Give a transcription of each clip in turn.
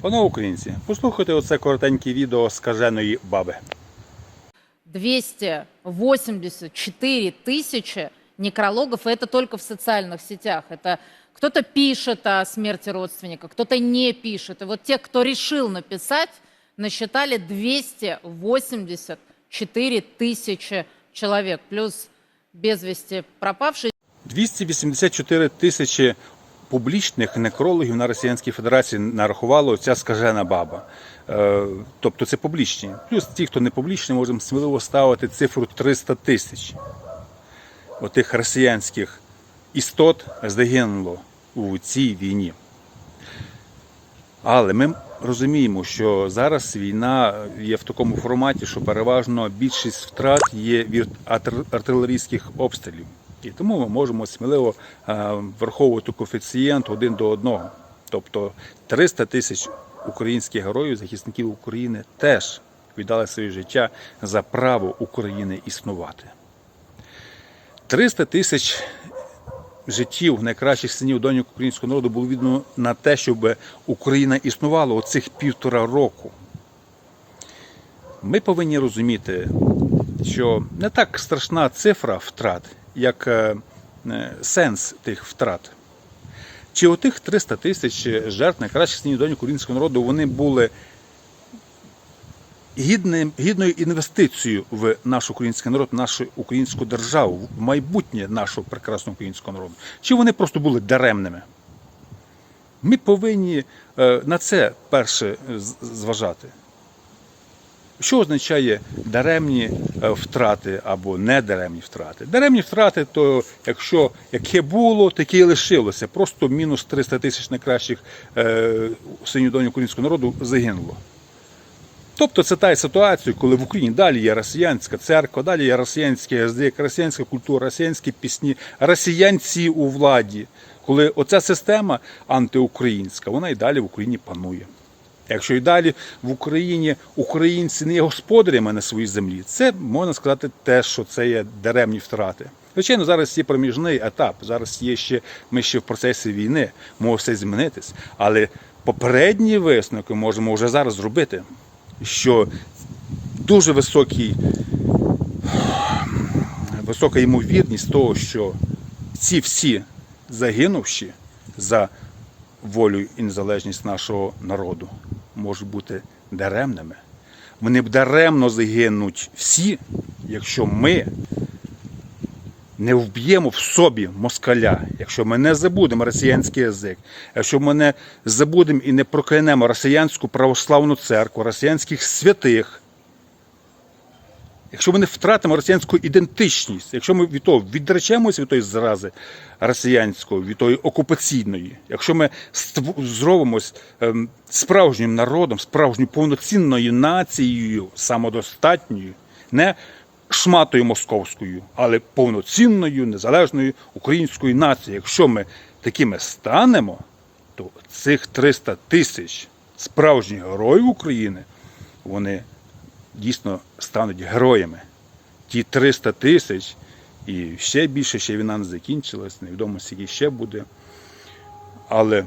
Панове українці, послухайте оце коротеньке відео скаженої баби. 284 тысячи некрологов, и это только в социальных сетях. Это кто-то пишет о смерти родственника, кто-то не пишет. И вот те, кто решил написать, насчитали 284 тысячи человек, плюс без вести пропавшие. 284 тисячі публічних некрологів на Росіянській Федерації нарахувало ця скажена баба. Е, Тобто це публічні. Плюс ті, хто не публічні, можемо сміливо ставити цифру 300 тисяч. Отих росіянських істот загинуло у цій війні. Але ми розуміємо, що зараз війна є в такому форматі, що переважно більшість втрат є від артилерійських обстрілів. І тому ми можемо сміливо е, враховувати коефіцієнт один до одного. Тобто 300 тисяч українських героїв, захисників України, теж віддали своє життя за право України існувати. 300 тисяч життів найкращих синів доньок українського народу було віддано на те, щоб Україна існувала оцих півтора року. Ми повинні розуміти, що не так страшна цифра втрат, як е, е, сенс тих втрат. Чи отих 300 тисяч жертв найкращих синів доньок українського народу вони були гідним, гідною інвестицією в наш український народ, в нашу українську державу, в майбутнє нашого прекрасного українського народу? Чи вони просто були даремними? Ми повинні е, на це перше зважати. Що означає даремні е, втрати або недаремні втрати? Даремні втрати, то якщо яке було, таке і лишилося. Просто мінус 300 тисяч найкращих е, синів донь українського народу загинуло. Тобто це та ситуація, коли в Україні далі є росіянська церква, далі є росіянський язик, росіянська культура, росіянські пісні, росіянці у владі. Коли оця система антиукраїнська, вона і далі в Україні панує. Якщо і далі в Україні українці не є господарями на своїй землі, це можна сказати те, що це є даремні втрати. Звичайно, зараз є проміжний етап. Зараз є ще ми ще в процесі війни, може все змінитись. Але попередні висновки можемо вже зараз зробити, що дуже високий, висока ймовірність того, що ці всі загинувші за волю і незалежність нашого народу можуть бути даремними. Вони б даремно загинуть всі, якщо ми не вб'ємо в собі москаля, якщо ми не забудемо росіянський язик, якщо ми не забудемо і не проклянемо росіянську православну церкву, росіянських святих, якщо ми не втратимо росіянську ідентичність, якщо ми від того відречемося від тої зрази росіянської, від тої окупаційної, якщо ми зробимось ем, справжнім народом, справжньою повноцінною нацією, самодостатньою, не шматою московською, але повноцінною, незалежною українською нацією. Якщо ми такими станемо, то цих 300 тисяч справжніх героїв України, вони дійсно стануть героями. Ті 300 тисяч і ще більше, ще війна не закінчилась, невідомо скільки ще буде. Але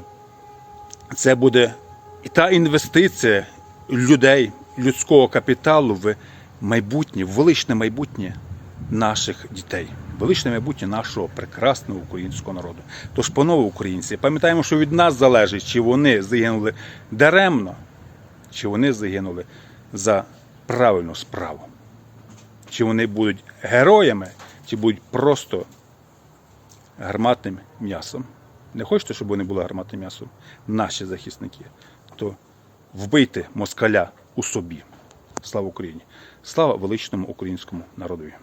це буде і та інвестиція людей, людського капіталу в майбутнє, в величне майбутнє наших дітей, величне майбутнє нашого прекрасного українського народу. Тож, панове українці, пам'ятаємо, що від нас залежить, чи вони загинули даремно, чи вони загинули за правильну справу. Чи вони будуть героями, чи будуть просто гарматним м'ясом. Не хочете, щоб вони були гарматним м'ясом, наші захисники, то вбийте москаля у собі. Слава Україні! Слава величному українському народові!